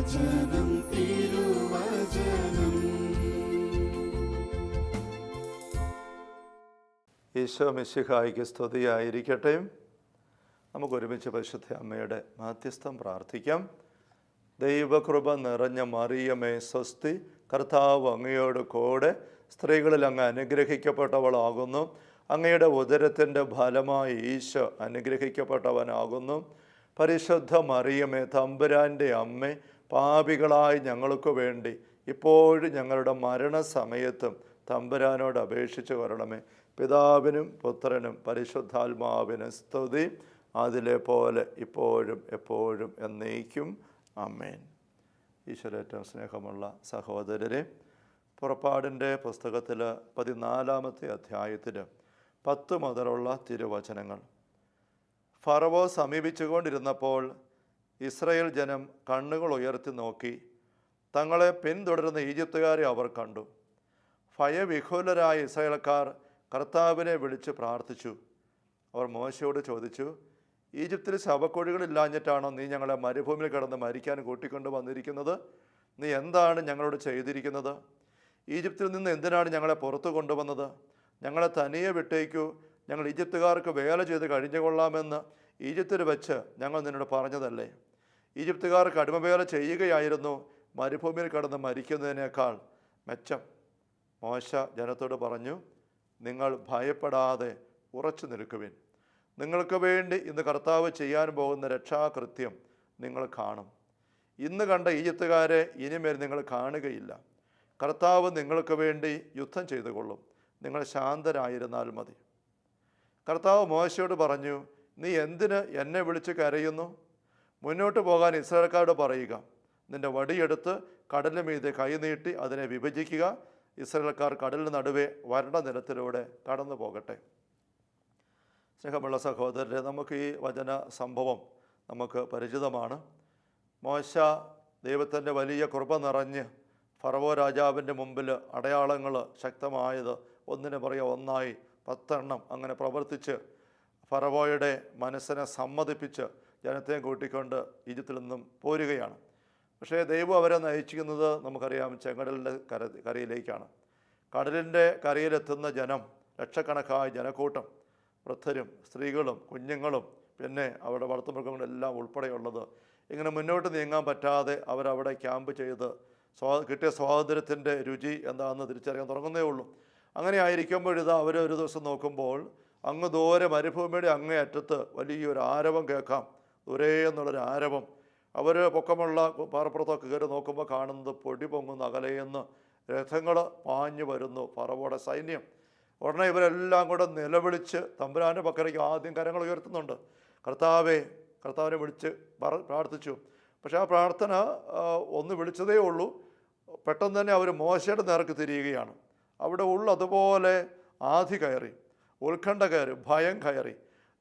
തിരുവചനം തിരുവചനം. ഈശോ മിശിഹായിക്ക് സ്തുതിയായിരിക്കട്ടെ. നമുക്കൊരുമിച്ച് പരിശുദ്ധ അമ്മയുടെ മാധ്യസ്ഥം പ്രാർത്ഥിക്കാം. ദൈവകൃപ നിറഞ്ഞ മറിയമേ സ്വസ്തി കർത്താവ് അങ്ങയോട് കൂടെ സ്ത്രീകളിൽ അങ്ങ് അനുഗ്രഹിക്കപ്പെട്ടവളാകുന്നു. അങ്ങയുടെ ഉദരത്തിന്റെ ഫലമായി ഈശോ അനുഗ്രഹിക്കപ്പെട്ടവനാകുന്നു. പരിശുദ്ധ മറിയമേ തമ്പുരാന്റെ അമ്മ പാപികളായി ഞങ്ങൾക്ക് വേണ്ടി ഇപ്പോഴും ഞങ്ങളുടെ മരണസമയത്തും തമ്പുരാനോട് അപേക്ഷിച്ച് വരണമേ. പിതാവിനും പുത്രനും പരിശുദ്ധാത്മാവിനും സ്തുതി. അതിലെ പോലെ ഇപ്പോഴും എപ്പോഴും എന്നേക്കും. അമ്മേൻ ഈശ്വര ഏറ്റവും സ്നേഹമുള്ള സഹോദരരെ പുറപ്പാടിന്റെ പുസ്തകത്തിൽ പതിനാലാമത്തെ അധ്യായത്തിൽ പത്ത് മുതലുള്ള തിരുവചനങ്ങൾ. ഫറവോ സമീപിച്ചുകൊണ്ടിരുന്നപ്പോൾ ഇസ്രയേൽ ജനം കണ്ണുകൾ ഉയർത്തി നോക്കി തങ്ങളെ പിന്തുടരുന്ന ഈജിപ്തുകാരെ അവർ കണ്ടു. ഭയവിഹുലരായ ഇസ്രയേൽക്കാർ കർത്താവിനെ വിളിച്ച് പ്രാർത്ഥിച്ചു. അവർ മോശയോട് ചോദിച്ചു ഈജിപ്തിൽ ശവക്കൊഴികളില്ലാഞ്ഞിട്ടാണോ നീ ഞങ്ങളെ മരുഭൂമിയിൽ കിടന്ന് മരിക്കാൻ കൂട്ടിക്കൊണ്ട് വന്നിരിക്കുന്നത്? നീ എന്താണ് ഞങ്ങളോട് ചെയ്തിരിക്കുന്നത്? ഈജിപ്തിൽ നിന്ന് എന്തിനാണ് ഞങ്ങളെ പുറത്തു കൊണ്ടുവന്നത്? ഞങ്ങളെ തനിയെ വിട്ടേക്കൂ. ഞങ്ങൾ ഈജിപ്തുകാർക്ക് വേല ചെയ്ത് കഴിഞ്ഞുകൊള്ളാമെന്ന് ഈജിപ്തിൽ വെച്ച് ഞങ്ങൾ നിന്നോട് പറഞ്ഞതല്ലേ? ഈജിപ്തുകാർക്ക് അടിമവേല ചെയ്യുകയായിരുന്നു. മരുഭൂമിയിൽ കടന്ന് മരിക്കുന്നതിനേക്കാൾ മെച്ചം. മോശ ജനത്തോട് പറഞ്ഞു നിങ്ങൾ ഭയപ്പെടാതെ ഉറച്ചു നിൽക്കുവിൻ. നിങ്ങൾക്ക് വേണ്ടി ഇന്ന് കർത്താവ് ചെയ്യാൻ പോകുന്ന രക്ഷാകൃത്യം നിങ്ങൾ കാണും. ഇന്ന് കണ്ട ഈജിപ്തുകാരെ ഇനിമേൽ നിങ്ങൾ കാണുകയില്ല. കർത്താവ് നിങ്ങൾക്ക് വേണ്ടി യുദ്ധം ചെയ്തു കൊള്ളും നിങ്ങൾ ശാന്തരായിരുന്നാൽ മതി. കർത്താവ് മോശയോട് പറഞ്ഞു നീ എന്തിന് എന്നെ വിളിച്ച് കരയുന്നു? മുന്നോട്ട് പോകാൻ ഇസ്രായേൽക്കാരോട് പറയുക. നിന്റെ വടിയെടുത്ത് കടലിന് മീതെ കൈനീട്ടി അതിനെ വിഭജിക്കുക. ഇസ്രായേൽക്കാർ കടലിന് നടുവേ വരണ്ട നിലത്തിലൂടെ കടന്നു പോകട്ടെ. സ്നേഹമുള്ള സഹോദരരെ നമുക്ക് ഈ വചന സംഭവം നമുക്ക് പരിചിതമാണ്. മോശ ദൈവത്തിന്റെ വലിയ കൃപ നിറഞ്ഞ് ഫറവോ രാജാവിന്റെ മുമ്പിൽ അടയാളങ്ങൾ ശക്തമായത് ഒന്നിന് പറയുക ഒന്നായി പത്തെണ്ണം അങ്ങനെ പ്രവർത്തിച്ച് ഫറവോയുടെ മനസ്സിനെ സമ്മതിപ്പിച്ച് ജനത്തെ കൂട്ടിക്കൊണ്ട് ഈജിപ്തിൽ നിന്നും പോരുകയാണ്. പക്ഷേ ദൈവം അവരെ നയിച്ചിരിക്കുന്നത് നമുക്കറിയാം ചെങ്കടലിന്റെ കര കരയിലേക്കാണ്. കടലിന്റെ കരയിലെത്തുന്ന ജനം ലക്ഷക്കണക്കായ ജനക്കൂട്ടം വൃദ്ധരും സ്ത്രീകളും കുഞ്ഞുങ്ങളും പിന്നെ അവിടെ വളർത്തുമൃഗങ്ങളെല്ലാം ഉൾപ്പെടെയുള്ളത്. ഇങ്ങനെ മുന്നോട്ട് നീങ്ങാൻ പറ്റാതെ അവരവിടെ ക്യാമ്പ് ചെയ്ത് സ്വാ കിട്ടിയ സ്വാതന്ത്ര്യത്തിന്റെ രുചി എന്താണെന്ന് തിരിച്ചറിയാൻ തുടങ്ങുന്നേ ഉള്ളൂ. അങ്ങനെ ആയിരിക്കുമ്പോഴിത് അവർ ഒരു ദിവസം നോക്കുമ്പോൾ അങ്ങ് ദൂരെ മരുഭൂമിയുടെ അങ്ങേ അറ്റത്ത് വലിയൊരു ആരവം കേൾക്കാം. ദൂരേ എന്നുള്ളൊരു ആരവം. അവർ പൊക്കമുള്ള പാറപ്പുറത്തൊക്കെ കയറി നോക്കുമ്പോൾ കാണുന്നത് പൊടി പൊങ്ങുന്ന അകലെയെന്ന് രഥങ്ങൾ പാഞ്ഞു വരുന്നു പറവോടെ സൈന്യം. ഉടനെ ഇവരെല്ലാം കൂടെ നിലവിളിച്ച് തമ്പുരാന്റെ പക്കരയ്ക്ക് ആദ്യം കരങ്ങൾ ഉയർത്തുന്നുണ്ട്. കർത്താവെ കർത്താവിനെ വിളിച്ച് പ്രാർത്ഥിച്ചു. പക്ഷേ ആ പ്രാർത്ഥന ഒന്ന് വിളിച്ചതേ ഉള്ളൂ. പെട്ടെന്ന് തന്നെ അവർ മോശയുടെ നേർക്ക് തിരിയുകയാണ്. അവിടെ ഉള്ളതുപോലെ ആധി കയറി ഉത്കണ്ഠ കയറി ഭയം കയറി.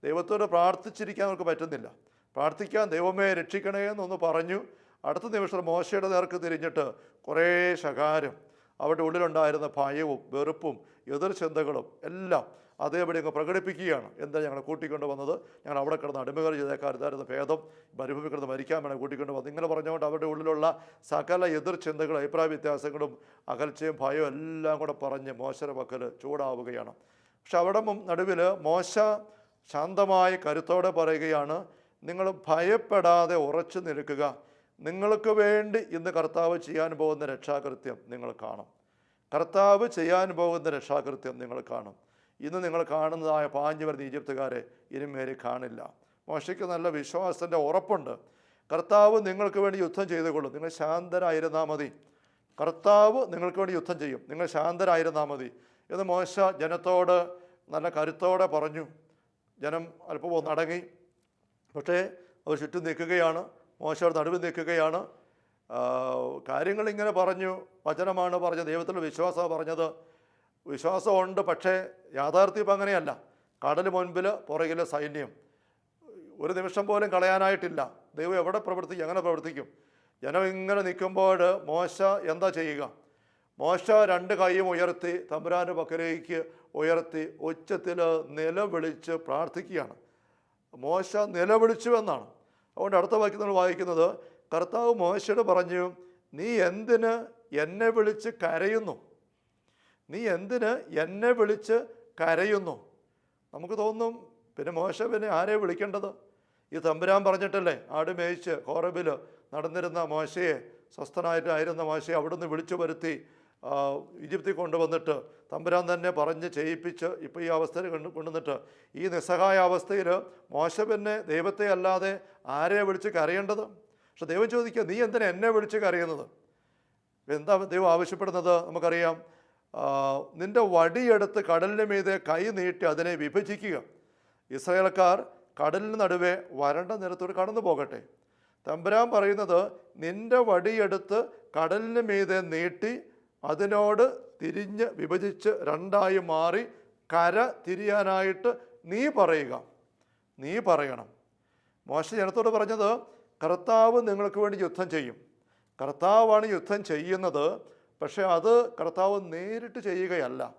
ദൈവത്തോട് പ്രാർത്ഥിച്ചിരിക്കാൻ അവർക്ക് പറ്റുന്നില്ല. പ്രാർത്ഥിക്കാൻ ദൈവമേ രക്ഷിക്കണേ എന്നൊന്ന് പറഞ്ഞു. അടുത്ത നിമിഷം മോശയുടെ നേർക്ക് തിരിഞ്ഞിട്ട് കുറേ ശകാരം അവരുടെ ഉള്ളിലുണ്ടായിരുന്ന ഭയവും വെറുപ്പും എതിർചിന്തകളും എല്ലാം അതേപടി അങ്ങ് പ്രകടിപ്പിക്കുകയാണ്. എന്താ ഞങ്ങളെ കൂട്ടിക്കൊണ്ട് വന്നത്? ഞങ്ങൾ അവിടെ കിടന്ന് അടിമകൾ ചെയ്തേക്കാരുതായിരുന്നു ഭേദം മരുഭൂമി കിടന്ന് മരിക്കാൻ വേണം കൂട്ടിക്കൊണ്ട് വന്നത്. ഇങ്ങനെ പറഞ്ഞുകൊണ്ട് അവരുടെ ഉള്ളിലുള്ള സകല എതിർചിന്തകളും അഭിപ്രായ വ്യത്യാസങ്ങളും അകൽച്ചയും ഭയവും എല്ലാം കൂടെ പറഞ്ഞ് മോശയുടെ പക്കൽ ചൂടാവുകയാണ്. പക്ഷെ അവിടെ നടുവിൽ മോശ ശാന്തമായ കരുത്തോടെ പറയുകയാണ് നിങ്ങൾ ഭയപ്പെടാതെ ഉറച്ചു നിൽക്കുക. നിങ്ങൾക്ക് വേണ്ടി ഇന്ന് കർത്താവ് ചെയ്യാൻ പോകുന്ന രക്ഷാകൃത്യം നിങ്ങൾ കാണും. കർത്താവ് ചെയ്യാൻ പോകുന്ന രക്ഷാകൃത്യം നിങ്ങൾ കാണും. ഇന്ന് നിങ്ങൾ കാണുന്നതായ പാഞ്ഞു വരുന്ന ഈജിപ്തുകാരെ ഇനിമേരി കാണില്ല. മോശയ്ക്ക് നല്ല വിശ്വാസത്തിന്റെ ഉറപ്പുണ്ട്. കർത്താവ് നിങ്ങൾക്ക് വേണ്ടി യുദ്ധം ചെയ്തുകൊള്ളും. നിങ്ങൾ ശാന്തരായിരുന്നാൽ മതി. കർത്താവ് നിങ്ങൾക്ക് വേണ്ടി യുദ്ധം ചെയ്യും. നിങ്ങൾ ശാന്തരായിരുന്നാൽ മതി. എന്ന് മോശ ജനത്തോട് നല്ല കരുത്തോടെ പറഞ്ഞു. ജനം അല്പം ഒന്ന് അടങ്ങി. പക്ഷേ അവർ ചുറ്റും നിൽക്കുകയാണ് മോശയുടെ നടുവിൽ നിൽക്കുകയാണ്. കാര്യങ്ങൾ ഇങ്ങനെ പറഞ്ഞു വചനമാണ് പറഞ്ഞത് ദൈവത്തിലുള്ള വിശ്വാസമാണ് പറഞ്ഞത്. വിശ്വാസമുണ്ട് പക്ഷേ യാഥാർത്ഥ്യം ഇപ്പം അങ്ങനെയല്ല. കടൽ മുൻപിൽ പുറകിലെ സൈന്യം. ഒരു നിമിഷം പോലും കളയാനായിട്ടില്ല. ദൈവം എവിടെ പ്രവർത്തിക്കും എങ്ങനെ പ്രവർത്തിക്കും? ജനം ഇങ്ങനെ നിൽക്കുമ്പോൾ മോശ എന്താ ചെയ്യുക? മോശ രണ്ട് കൈയും ഉയർത്തി തമ്പുരാന്റെ പക്കലേക്ക് ഉയർത്തി ഉച്ചത്തിൽ നിലവിളിച്ച് പ്രാർത്ഥിക്കുകയാണ്. മോശ നിലവിളിച്ചു എന്നാണ് അതുകൊണ്ട് അടുത്ത വാക്യം നമ്മൾ വായിക്കുന്നത് കർത്താവ് മോശയോട് പറഞ്ഞു നീ എന്തിന് എന്നെ വിളിച്ച് കരയുന്നു? നീ എന്തിന് എന്നെ വിളിച്ച് കരയുന്നു? നമുക്ക് തോന്നും പിന്നെ മോശ പിന്നെ ആരെ വിളിക്കേണ്ടത്? ഈ തമ്പുരാൻ പറഞ്ഞിട്ടല്ലേ ആട് മേയിച്ച് ഹോറബിൽ നടന്നിരുന്ന മോശയെ സ്വസ്ഥനായിട്ടായിരുന്ന മോശയെ അവിടുന്ന് വിളിച്ചു വരുത്തി ഈജിപ്തിൽ കൊണ്ടുവന്നിട്ട് തമ്പുരാൻ തന്നെ പറഞ്ഞ് ചെയ്യിപ്പിച്ച് ഇപ്പോൾ ഈ അവസ്ഥയിൽ കണ്ടു കൊണ്ടുവന്നിട്ട് ഈ നിസ്സഹായ അവസ്ഥയിൽ മോശം പിന്നെ ദൈവത്തെ അല്ലാതെ ആരെയാണ് വിളിച്ച് കരയേണ്ടത്? പക്ഷെ ദൈവം ചോദിക്കുക നീ എന്തിനാ എന്നെ വിളിച്ച് കരയുന്നത്? എന്താ ദൈവം ആവശ്യപ്പെടുന്നത്? നമുക്കറിയാം നിന്റെ വടിയെടുത്ത് കടലിന് മീതെ കൈ നീട്ടി അതിനെ വിഭജിക്കുക. ഇസ്രയേൽക്കാർ കടലിന് നടുവേ വരണ്ട നിരത്തോട് കടന്നു പോകട്ടെ. തമ്പുരാൻ പറയുന്നത് നിന്റെ വടിയെടുത്ത് കടലിന് മീതെ നീട്ടി അതിനോട് തിരിഞ്ഞ് വിഭജിച്ച് രണ്ടായി മാറി കര തിരിയാനായിട്ട് നീ പറയുക. നീ പറയണം. മോശ ജനത്തോട് പറഞ്ഞത് കർത്താവ് നിങ്ങൾക്ക് വേണ്ടി യുദ്ധം ചെയ്യും. കർത്താവാണ് യുദ്ധം ചെയ്യുന്നത്. പക്ഷേ അത് കർത്താവ് നേരിട്ട് ചെയ്യുകയല്ല.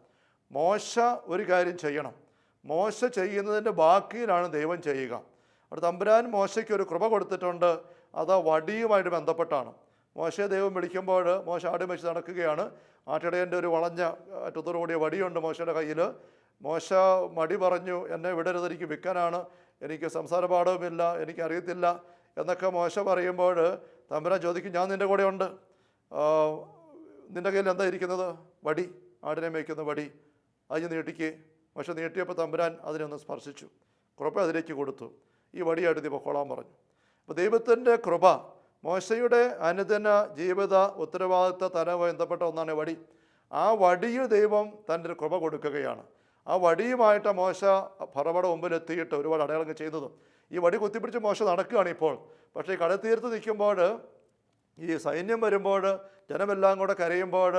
മോശ ഒരു കാര്യം ചെയ്യണം. മോശ ചെയ്യുന്നതിന്റെ ബാക്കിയിലാണ് ദൈവം ചെയ്യുക. അവിടെ തമ്പുരാൻ മോശയ്ക്ക് ഒരു കൃപ കൊടുത്തിട്ടുണ്ട്. അത് വടിയുമായിട്ട് ബന്ധപ്പെട്ടാണ്. മോശയെ ദൈവം വിളിക്കുമ്പോൾ മോശ ആടും വെച്ച് നടക്കുകയാണ്. ആട്ടിടയന്റെ ഒരു വളഞ്ഞ അറ്റത്തോടുകൂടിയ വടിയുണ്ട് മോശയുടെ കയ്യിൽ മോശ മടി പറഞ്ഞു എന്നെ വിടരുത് എനിക്ക് വിൽക്കാനാണ്. എനിക്ക് സംസാര പാഠവുമില്ല എനിക്കറിയത്തില്ല എന്നൊക്കെ മോശ പറയുമ്പോൾ തമ്പുരാൻ ചോദിക്കും ഞാൻ നിന്റെ കൂടെ ഉണ്ട്. നിന്റെ കയ്യിൽ എന്താ ഇരിക്കുന്നത്? വടി ആടിനെ മേയ്ക്കുന്ന വടി. അതിന് നീട്ടിക്ക്. മോശ നീട്ടിയപ്പോൾ തമ്പുരാൻ അതിനെ ഒന്ന് സ്പർശിച്ചു. കൃപ അതിലേക്ക് കൊടുത്തു. ഈ വടിയായിട്ട് നീ പൊക്കോളാൻ പറഞ്ഞു. അപ്പോൾ ദൈവത്തിന്റെ കൃപ മോശയുടെ അനുദിന ജീവിത ഉത്തരവാദിത്ത തലവുമായി ബന്ധപ്പെട്ട ഒന്നാണ് വടി. ആ വടിയിൽ ദൈവം തന്റെ കൃപ കൊടുക്കുകയാണ്. ആ വടിയുമായിട്ട് മോശ ഫറവയുടെ മുമ്പിലെത്തിയിട്ട് ഒരുപാട് അടയാളങ്ങൾ ചെയ്യുന്നതും. ഈ വടി കുത്തിപ്പിടിച്ച് മോശ നടക്കുകയാണ് ഇപ്പോൾ. പക്ഷേ കടത്തീർത്ത് നിൽക്കുമ്പോൾ ഈ സൈന്യം വരുമ്പോൾ ജനമെല്ലാം കൂടെ കരയുമ്പോൾ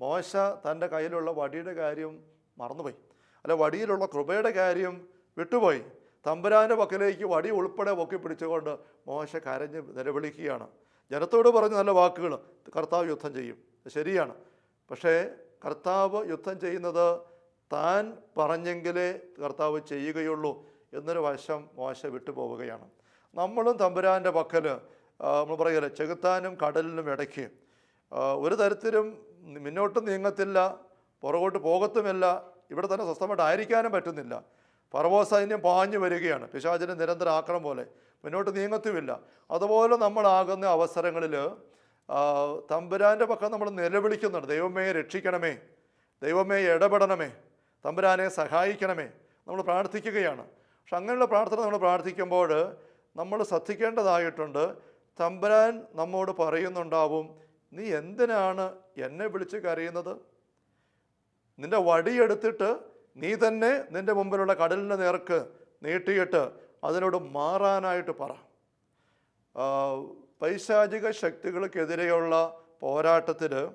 മോശ തന്റെ കയ്യിലുള്ള വടിയുടെ കാര്യം മറന്നുപോയി. അല്ല വടിയിലുള്ള കൃപയുടെ കാര്യം വിട്ടുപോയി. തമ്പുരാന്റെ പക്കലേക്ക് വടി ഉൾപ്പെടെ പൊക്കി പിടിച്ചുകൊണ്ട് മോശ കരഞ്ഞ് നിലവിളിക്കുകയാണ്. ജനത്തോട് പറഞ്ഞ നല്ല വാക്കുകൾ കർത്താവ് യുദ്ധം ചെയ്യും. ശരിയാണ്. പക്ഷേ കർത്താവ് യുദ്ധം ചെയ്യുന്നത് താൻ പറഞ്ഞെങ്കിലേ കർത്താവ് ചെയ്യുകയുള്ളൂ എന്നൊരു വശം മോശ വിട്ടുപോവുകയാണ്. നമ്മളും തമ്പുരാന്റെ പക്കൽ നമ്മൾ പറയല്ലേ ചെകുത്താനും കടലിനും ഇടയ്ക്ക് ഒരു തരത്തിലും മുന്നോട്ട് നീങ്ങത്തില്ല പുറകോട്ട് പോകത്തുമില്ല ഇവിടെ തന്നെ സ്വസ്ഥമായിട്ട് ആയിരിക്കാനും പറ്റുന്നില്ല. പറവോ സൈന്യം പാഞ്ഞു വരികയാണ്. പിശാചിന്റെ നിരന്തര ആക്രമം പോലെ. മുന്നോട്ട് നീങ്ങത്തുമില്ല. അതുപോലെ നമ്മളാകുന്ന അവസരങ്ങളിൽ തമ്പുരാന്റെ പക്കം നമ്മൾ നിലവിളിക്കുന്നുണ്ട്. ദൈവമേ രക്ഷിക്കണമേ. ദൈവമേ ഇടപെടണമേ. തമ്പുരാനെ സഹായിക്കണമേ. നമ്മൾ പ്രാർത്ഥിക്കുകയാണ്. പക്ഷെ അങ്ങനെയുള്ള പ്രാർത്ഥന നമ്മൾ പ്രാർത്ഥിക്കുമ്പോൾ നമ്മൾ ശ്രദ്ധിക്കേണ്ടതായിട്ടുണ്ട് തമ്പുരാൻ നമ്മോട് പറയുന്നുണ്ടാവും നീ എന്തിനാണ് എന്നെ വിളിച്ച് കരയുന്നത്? നിന്റെ വടിയെടുത്തിട്ട് നീ തന്നെ നിന്റെ മുമ്പിലുള്ള കടലിന്റെ നേർക്ക് നീട്ടിയിട്ട് അതിനോട് മാറാനായിട്ട് പറ. പൈശാചിക ശക്തികൾക്കെതിരെയുള്ള പോരാട്ടത്തിൽ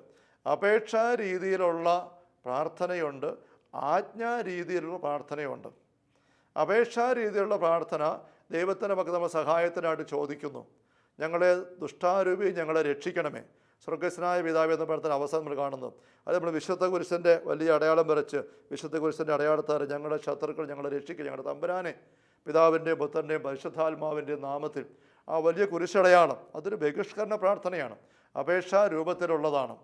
അപേക്ഷാ രീതിയിലുള്ള പ്രാർത്ഥനയുണ്ട് ആജ്ഞാ രീതിയിലുള്ള പ്രാർത്ഥനയുണ്ട്. അപേക്ഷാ രീതിയിലുള്ള പ്രാർത്ഥന ദൈവത്തിന്റെ പക്കൽ നമ്മൾ സഹായത്തിനായിട്ട് ചോദിക്കുന്നു. ഞങ്ങളെ ദുഷ്ടാരൂപി ഞങ്ങളെ രക്ഷിക്കണമേ. സ്വർഗസ്നായ പിതാവ് എന്ന പ്രാർത്ഥന അവസാനം നമ്മൾ കാണുന്നു. അത് നമ്മൾ വിശുദ്ധ കുരിശന്റെ വലിയ അടയാളം വരച്ച് വിശുദ്ധ കുരിശന്റെ അടയാളത്താൽ ഞങ്ങളുടെ ശത്രുക്കൾ ഞങ്ങളെ രക്ഷിക്കുക ഞങ്ങളുടെ തമ്പുരാനെ പിതാവിന്റെയും പുത്രന്റെയും പരിശുദ്ധാത്മാവിന്റെയും നാമത്തിൽ ആ വലിയ കുരിശടയാളം അതൊരു ബഹിഷ്കരണ പ്രാർത്ഥനയാണ്. അപേക്ഷാ രൂപത്തിലുള്ളതാണ്.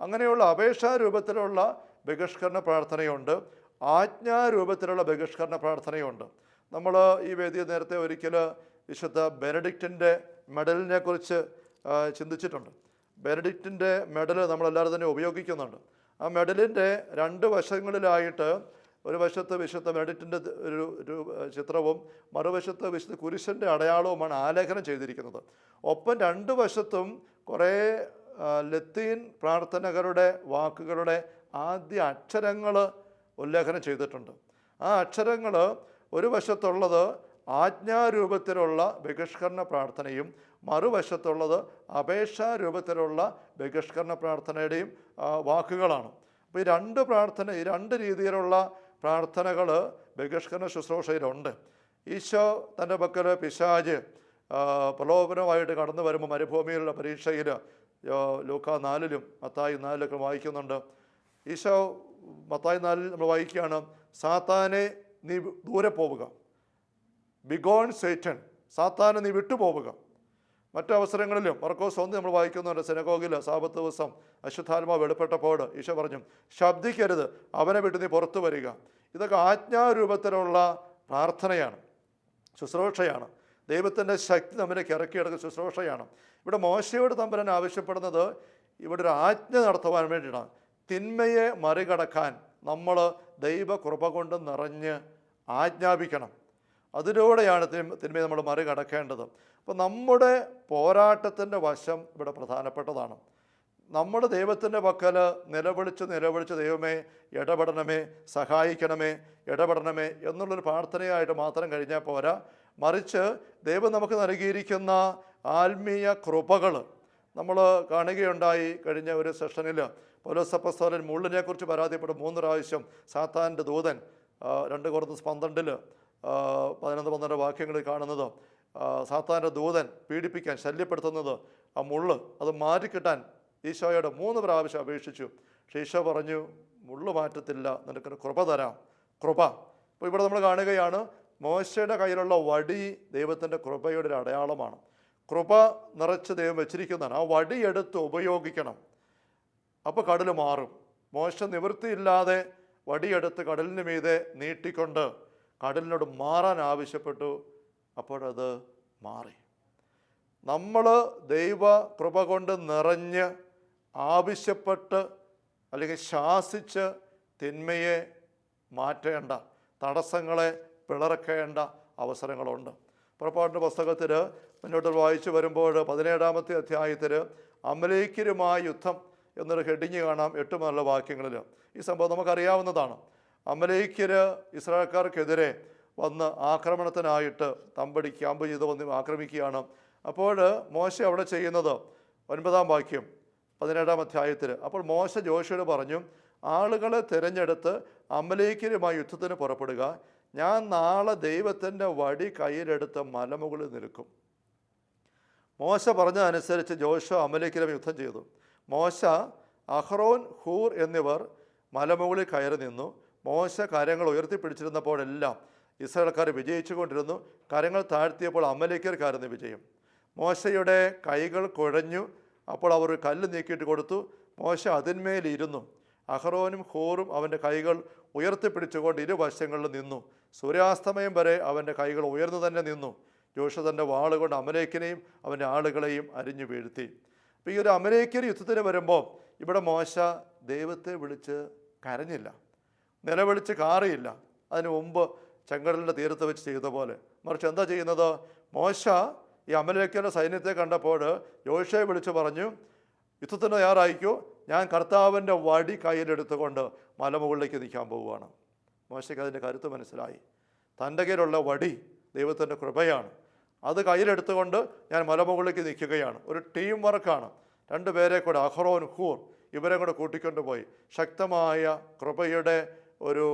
അങ്ങനെയുള്ള അപേക്ഷാ രൂപത്തിലുള്ള ബഹിഷ്കരണ പ്രാർത്ഥനയുണ്ട്. ആജ്ഞാരൂപത്തിലുള്ള ബഹിഷ്കരണ പ്രാർത്ഥനയുണ്ട്. നമ്മൾ ഈ വേദിയിൽ നേരത്തെ ഒരിക്കൽ വിശുദ്ധ ബെനഡിക്റ്റിന്റെ മെഡലിനെക്കുറിച്ച് ചിന്തിച്ചിട്ടുണ്ട്. ബെനഡിക്റ്റിന്റെ മെഡൽ നമ്മളെല്ലാവരും തന്നെ ഉപയോഗിക്കുന്നുണ്ട്. ആ മെഡലിന്റെ രണ്ട് വശങ്ങളിലായിട്ട് ഒരു വശത്ത് വിശുദ്ധ ബെനഡിക്റ്റിന്റെ ഒരു ചിത്രവും മറുവശത്ത് വിശുദ്ധ കുരിശന്റെ അടയാളവുമാണ് ആലേഖനം ചെയ്തിരിക്കുന്നത്. ഒപ്പം രണ്ട് വശത്തും കുറേ ലത്തീൻ പ്രാർത്ഥനകളുടെ വാക്കുകളുടെ ആദ്യ അക്ഷരങ്ങൾ ഉല്ലേഖനം ചെയ്തിട്ടുണ്ട്. ആ അക്ഷരങ്ങൾ ഒരു വശത്തുള്ളത് ആജ്ഞാരൂപത്തിലുള്ള ബഹിഷ്കരണ പ്രാർത്ഥനയും മറുവശത്തുള്ളത് അപേക്ഷാ രൂപത്തിലുള്ള ബഹിഷ്കരണ പ്രാർത്ഥനയുടെയും വാക്കുകളാണ്. അപ്പോൾ ഈ രണ്ട് പ്രാർത്ഥന ഈ രണ്ട് രീതിയിലുള്ള പ്രാർത്ഥനകൾ ബഹിഷ്കരണ ശുശ്രൂഷയിലുണ്ട്. ഈശോ തന്റെ പക്കൽ പിശാജ് പ്രലോഭനമായിട്ട് കടന്നു വരുമ്പോൾ മരുഭൂമിയിലുള്ള പരീക്ഷയിൽ ലൂക്ക നാലിലും മത്തായി നാലിലൊക്കെ വായിക്കുന്നുണ്ട്. ഈശോ മത്തായി നാലിൽ നമ്മൾ വായിക്കുകയാണ് സാത്താനെ നീ ദൂരെ പോവുക. ബിഗോൺ സേറ്റൻ സാത്താനെ നീ വിട്ടുപോവുക. മറ്റു അവസരങ്ങളിലും മർക്കോസ് ഒന്ന് നമ്മൾ വായിക്കുന്നുണ്ട് സെനഗോഗിൽ സാപത്ത് ദിവസം അശ്വത്ഥാൽമാവ് വെളിപ്പെട്ടപ്പോൾ ഈശോ പറഞ്ഞു ശബ്ദിക്കരുത് അവനെ വിട്ട് നീ പുറത്തു വരിക. ഇതൊക്കെ ആജ്ഞാരൂപത്തിലുള്ള പ്രാർത്ഥനയാണ് ശുശ്രൂഷയാണ്. ദൈവത്തിന്റെ ശക്തി നമ്മിലേക്ക് ഇറക്കിയെടുക്കുന്ന ശുശ്രൂഷയാണ്. ഇവിടെ മോശയോട് തമ്പരൻ ആവശ്യപ്പെടുന്നത് ഇവിടെ ഒരു ആജ്ഞ നടത്തുവാൻ വേണ്ടിയിട്ടാണ്. തിന്മയെ മറികടക്കാൻ നമ്മൾ ദൈവകൃപ കൊണ്ട് നിറഞ്ഞ് ആജ്ഞാപിക്കണം. അതിലൂടെയാണ് തിന്മ തിന്മയെ നമ്മൾ മറികടക്കേണ്ടത്. അപ്പോൾ നമ്മുടെ പോരാട്ടത്തിന്റെ വശം ഇവിടെ പ്രധാനപ്പെട്ടതാണ്. നമ്മുടെ ദൈവത്തിന്റെ പക്കൽ നിലവിളിച്ച് നിലവിളിച്ച് ദൈവമേ ഇടപെടണമേ സഹായിക്കണമേ ഇടപെടണമേ എന്നുള്ളൊരു പ്രാർത്ഥനയായിട്ട് മാത്രം കഴിഞ്ഞാൽ പോരാ. മറിച്ച് ദൈവം നമുക്ക് നൽകിയിരിക്കുന്ന ആത്മീയ കൃപകൾ നമ്മൾ കാണുകയുണ്ടായി കഴിഞ്ഞ ഒരു സെഷനിൽ. പൗലോസപ്പസ്തോലൻ മുള്ളിനെക്കുറിച്ച് പരാതിപ്പെട്ട മൂന്ന് പ്രാവശ്യം സാത്താന്റെ ദൂതൻ രണ്ട് കുറച്ച് പന്ത്രണ്ടിൽ പതിനൊന്ന് പന്ത്രണ്ട് വാക്യങ്ങളിൽ കാണുന്നത് സാത്താന്റെ ദൂതൻ പീഡിപ്പിക്കാൻ ശല്യപ്പെടുത്തുന്നത് ആ മുള്ള് അത് മാറ്റിക്കിട്ടാൻ ഈശോയോട് മൂന്ന് പ്രാവശ്യം അപേക്ഷിച്ചു. പക്ഷേ ഈശോ പറഞ്ഞു മുള്ള് മാറ്റത്തില്ല നിനക്കൊരു കൃപ തരാം കൃപ. അപ്പോൾ ഇവിടെ നമ്മൾ കാണുകയാണ് മോശയുടെ കയ്യിലുള്ള വടി ദൈവത്തിന്റെ കൃപയുടെ ഒരു അടയാളമാണ്. കൃപ നിറച്ച് ദൈവം വെച്ചിരിക്കുന്നതാണ് ആ വടി എടുത്ത് ഉപയോഗിക്കണം. അപ്പോൾ കടൽ മാറും. മോശ നിവൃത്തിയില്ലാതെ വടിയെടുത്ത് കടലിന് മീതെ നീട്ടിക്കൊണ്ട് കടലിനോട് മാറാൻ ആവശ്യപ്പെട്ടു. അപ്പോഴത് മാറി. നമ്മൾ ദൈവ കൃപ കൊണ്ട് നിറഞ്ഞ് ആവശ്യപ്പെട്ട് അല്ലെങ്കിൽ ശാസിച്ച് തിന്മയെ മാറ്റേണ്ട തടസ്സങ്ങളെ പിളർക്കേണ്ട അവസരങ്ങളുണ്ട്. പുറപ്പാടിന്റെ പുസ്തകത്തിൽ മുന്നോട്ട് വായിച്ചു വരുമ്പോൾ പതിനേഴാമത്തെ അധ്യായത്തിൽ അമലേക്കരുമായ യുദ്ധം എന്നൊരു ഹെഡിങ് കാണാം എട്ട് വാക്യങ്ങളിൽ. ഈ സംഭവം നമുക്കറിയാവുന്നതാണ്. അമലേക്കര് ഇസ്രായേൽക്കാർക്കെതിരെ വന്ന് ആക്രമണത്തിനായിട്ട് തമ്പടി ക്യാമ്പ് ചെയ്ത് വന്ന് ആക്രമിക്കുകയാണ്. അപ്പോൾ മോശ അവിടെ ചെയ്യുന്നത് ഒൻപതാം വാക്യം പതിനേഴാം അധ്യായത്തിൽ അപ്പോൾ മോശ ജോഷിയോട് പറഞ്ഞു ആളുകളെ തിരഞ്ഞെടുത്ത് അമലേക്കരുമായി യുദ്ധത്തിന് പുറപ്പെടുക. ഞാൻ നാളെ ദൈവത്തിന്റെ വടി കയ്യിലെടുത്ത് മലമുകളിൽ നിൽക്കും. മോശ പറഞ്ഞതനുസരിച്ച് ജോഷ അമലേഖ്യരുമായി യുദ്ധം ചെയ്തു. മോശ അഹ്റോൻ ഹൂർ എന്നിവർ മലമുകളിൽ കയറി നിന്നു. മോശ കാര്യങ്ങൾ ഉയർത്തിപ്പിടിച്ചിരുന്നപ്പോഴെല്ലാം ഇസ്രായേൽക്കാർ വിജയിച്ചു കൊണ്ടിരുന്നു കരങ്ങൾ താഴ്ത്തിയപ്പോൾ അമലേക്കർക്കായിരുന്നു വിജയം. മോശയുടെ കൈകൾ കുഴഞ്ഞു. അപ്പോൾ അവർ കല്ല് നീക്കിയിട്ട് കൊടുത്തു. മോശ അതിന്മേലിരുന്നു അഹ്റോനും ഹോറും അവന്റെ കൈകൾ ഉയർത്തിപ്പിടിച്ചുകൊണ്ട് ഇരുവശങ്ങളിൽ നിന്നു. സൂര്യാസ്തമയം വരെ അവന്റെ കൈകൾ ഉയർന്നു തന്നെ നിന്നു. ജോഷ തന്റെ വാളുകൊണ്ട് അമലേക്കിനെയും അവന്റെ ആളുകളെയും അരിഞ്ഞു വീഴ്ത്തി. അപ്പോൾ ഈ ഒരു അമലേക്കർ യുദ്ധത്തിന് വരുമ്പോൾ ഇവിടെ മോശ ദൈവത്തെ വിളിച്ച് കരഞ്ഞില്ല. നിലവിളിച്ച് കാറിയില്ല. അതിന് മുമ്പ് ചെങ്കടലിന്റെ തീരത്ത് വെച്ച് ചെയ്ത പോലെ. മറിച്ച് എന്താ ചെയ്യുന്നത്? മോശ ഈ അമലേക്കരുടെ സൈന്യത്തെ കണ്ടപ്പോൾ യോശയെ വിളിച്ച് പറഞ്ഞു യുദ്ധത്തിന് തയ്യാറായിക്കോ? ഞാൻ കർത്താവിന്റെ വടി കയ്യിലെടുത്തുകൊണ്ട് മലമുകളിലേക്ക് നിൽക്കാൻ പോവുകയാണ്. മോശയ്ക്ക് അതിന്റെ കരുത്ത് മനസ്സിലായി. തന്റെ കയ്യിലുള്ള വടി ദൈവത്തിന്റെ കൃപയാണ്. അത് കയ്യിലെടുത്തുകൊണ്ട് ഞാൻ മലമുകളിലേക്ക് നിൽക്കുകയാണ്. ഒരു ടീം വർക്കാണ് രണ്ടുപേരെ കൂടെ അഹ്റോൻ ഹൂർ ഇവരെ കൂടെ കൂട്ടിക്കൊണ്ടുപോയി. ശക്തമായ കൃപയുടെ ഒരു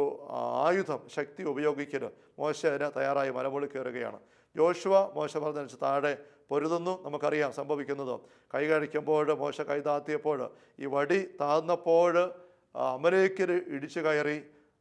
ആയുധം ശക്തി ഉപയോഗിക്കരുത്. മോശ അതിന് തയ്യാറായി മലമുകളിൽ കയറുകയാണ്. ജോഷുവ മോശ പറഞ്ഞനുസരിച്ച് താഴെ പൊരുതുന്നു. നമുക്കറിയാം സംഭവിക്കുന്നത്. കൈ കഴിക്കുമ്പോൾ മോശ കൈ താത്തിയപ്പോൾ ഈ വടി താന്നപ്പോൾ അമലേക്കിൽ ഇടിച്ചു കയറി.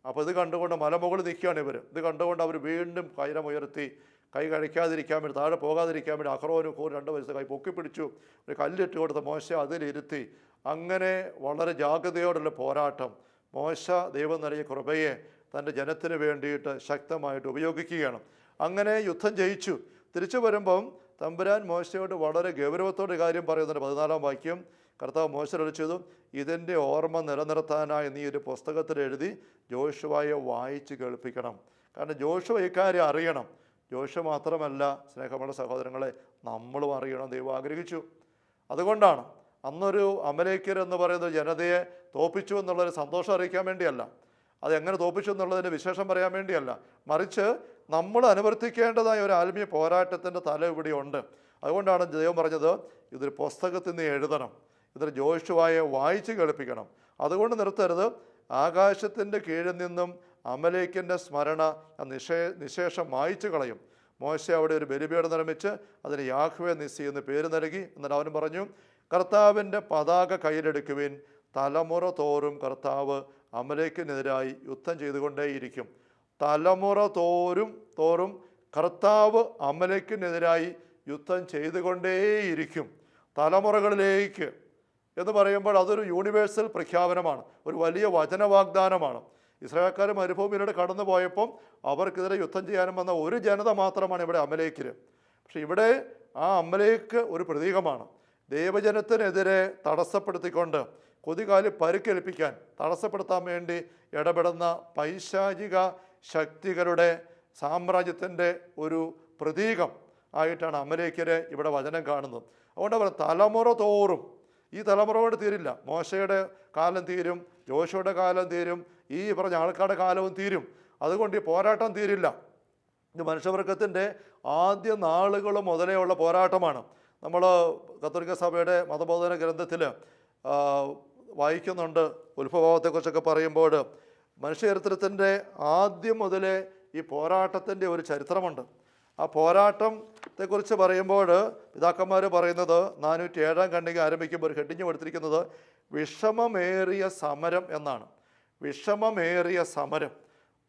അപ്പോൾ ഇത് കണ്ടുകൊണ്ട് മലമുകളിൽ നിൽക്കുകയാണ് ഇവർ. ഇത് കണ്ടുകൊണ്ട് അവർ വീണ്ടും കൈരമുയർത്തി കൈ കഴിക്കാതിരിക്കാൻ വേണ്ടി താഴെ പോകാതിരിക്കാൻ വേണ്ടി അഹ്റോനും കൂർ രണ്ട് വയസ്സ് കൈ പൊക്കി പിടിച്ചു ഒരു കല്ലിട്ട് കൊടുത്ത് മോശ അതിലിരുത്തി. അങ്ങനെ വളരെ ജാഗ്രതയോടുള്ള പോരാട്ടം. മോശ ദൈവം നൽകിയ കൃപയെ തന്റെ ജനത്തിന് വേണ്ടിയിട്ട് ശക്തമായിട്ട് ഉപയോഗിക്കുകയാണ്. അങ്ങനെ യുദ്ധം ജയിച്ചു. തിരിച്ചു വരുമ്പം തമ്പുരാൻ മോശയോട് വളരെ ഗൗരവത്തോടെ കാര്യം പറയുന്നുണ്ട്. പതിനാലാം വാക്യം കർത്താവ് മോശം ചെയ്തു ഇതിന്റെ ഓർമ്മ നിലനിർത്താനായി നീ ഒരു പുസ്തകത്തിൽ എഴുതി ജോഷുവായെ വായിച്ച് കേൾപ്പിക്കണം. കാരണം ജോഷുവ ഇക്കാര്യം അറിയണം. ജോഷു മാത്രമല്ല സ്നേഹമുള്ള സഹോദരങ്ങളെ നമ്മളും അറിയണം. ദൈവം ആഗ്രഹിച്ചു. അതുകൊണ്ടാണ് അന്നൊരു അമലേക്കർ എന്ന് പറയുന്ന ജനതയെ തോപ്പിച്ചു എന്നുള്ളൊരു സന്തോഷം അറിയിക്കാൻ വേണ്ടിയല്ല. അത് എങ്ങനെ തോപ്പിച്ചു എന്നുള്ളതിന്റെ വിശേഷം പറയാൻ വേണ്ടിയല്ല. മറിച്ച് നമ്മൾ അനുവർത്തിക്കേണ്ടതായ ഒരു ആത്മീയ പോരാട്ടത്തിന്റെ തല ഇവിടെ ഉണ്ട്. അതുകൊണ്ടാണ് ദൈവം പറഞ്ഞത് ഇതൊരു പുസ്തകത്തിൽ നിന്ന് എഴുതണം. ഇതൊരു ജോഷുവായെ വായിച്ച് കേൾപ്പിക്കണം. അതുകൊണ്ട് നിർത്തരുത്. ആകാശത്തിന്റെ കീഴിൽ നിന്നും അമലേക്കിന്റെ സ്മരണ നിഷേ നിശേഷം വായിച്ചു കളയും. മോശ അവിടെ ഒരു ബലിപീഠം നിർമ്മിച്ച് അതിന് യാഹ്വേ നിസ്സി എന്ന് പേര് നൽകി എന്നിട്ട് അവൻ പറഞ്ഞു കർത്താവിന്റെ പതാക കയ്യിലെടുക്കുവിൻ തലമുറ തോറും കർത്താവ് അമലേക്കിനെതിരായി യുദ്ധം ചെയ്തുകൊണ്ടേയിരിക്കും. തലമുറ തോറും തോറും കർത്താവ് അമലേക്കിനെതിരായി യുദ്ധം ചെയ്തുകൊണ്ടേയിരിക്കും. തലമുറകളിലേക്ക് എന്ന് പറയുമ്പോൾ അതൊരു യൂണിവേഴ്സൽ പ്രഖ്യാപനമാണ് ഒരു വലിയ വചന വാഗ്ദാനമാണ് ഇസ്രായേൽക്കാർ മരുഭൂമിയിലൂടെ കടന്നു പോയപ്പം അവർക്കെതിരെ യുദ്ധം ചെയ്യാനും വന്ന ഒരു ജനത മാത്രമാണ് ഇവിടെ അമലേക്കിൽ പക്ഷെ ഇവിടെ ആ അമലേക്ക് ഒരു പ്രതീകമാണ്. ദൈവജനത്തിനെതിരെ തടസ്സപ്പെടുത്തിക്കൊണ്ട് കൊതികാലി പരുക്കേൽപ്പിക്കാൻ തടസ്സപ്പെടുത്താൻ വേണ്ടി ഇടപെടുന്ന പൈശാചിക ശക്തികളുടെ സാമ്രാജ്യത്തിന്റെ ഒരു പ്രതീകം ആയിട്ടാണ് അമലേക്കരെ ഇവിടെ വചനം കാണുന്നത്. അതുകൊണ്ട് അവർ തലമുറ തോറും ഈ തലമുറ കൊണ്ട് തീരില്ല. മോശയുടെ കാലം തീരും ജോഷയുടെ കാലം തീരും ഈ പറഞ്ഞ ആൾക്കാരുടെ കാലവും തീരും. അതുകൊണ്ട് ഈ പോരാട്ടം തീരില്ല. ഇത് മനുഷ്യവർഗത്തിന്റെ ആദ്യ നാളുകൾ മുതലേ ഉള്ള പോരാട്ടമാണ്. നമ്മൾ കത്തോലിക്ക സഭയുടെ മതബോധന ഗ്രന്ഥത്തിൽ വായിക്കുന്നുണ്ട്. ഉത്ഭവത്തെക്കുറിച്ചൊക്കെ പറയുമ്പോൾ മനുഷ്യചരിത്രത്തിന്റെ ആദ്യം മുതലേ ഈ പോരാട്ടത്തിന്റെ ഒരു ചരിത്രമുണ്ട്. ആ പോരാട്ടത്തെക്കുറിച്ച് പറയുമ്പോൾ പിതാക്കന്മാർ പറയുന്നത് നാനൂറ്റി ഏഴാം ഖണ്ഡിക ആരംഭിക്കുമ്പോൾ ഒരു ഹെഡിങ് കൊടുത്തിരിക്കുന്നത് വിഷമമേറിയ സമരം എന്നാണ്. വിഷമമേറിയ സമരം.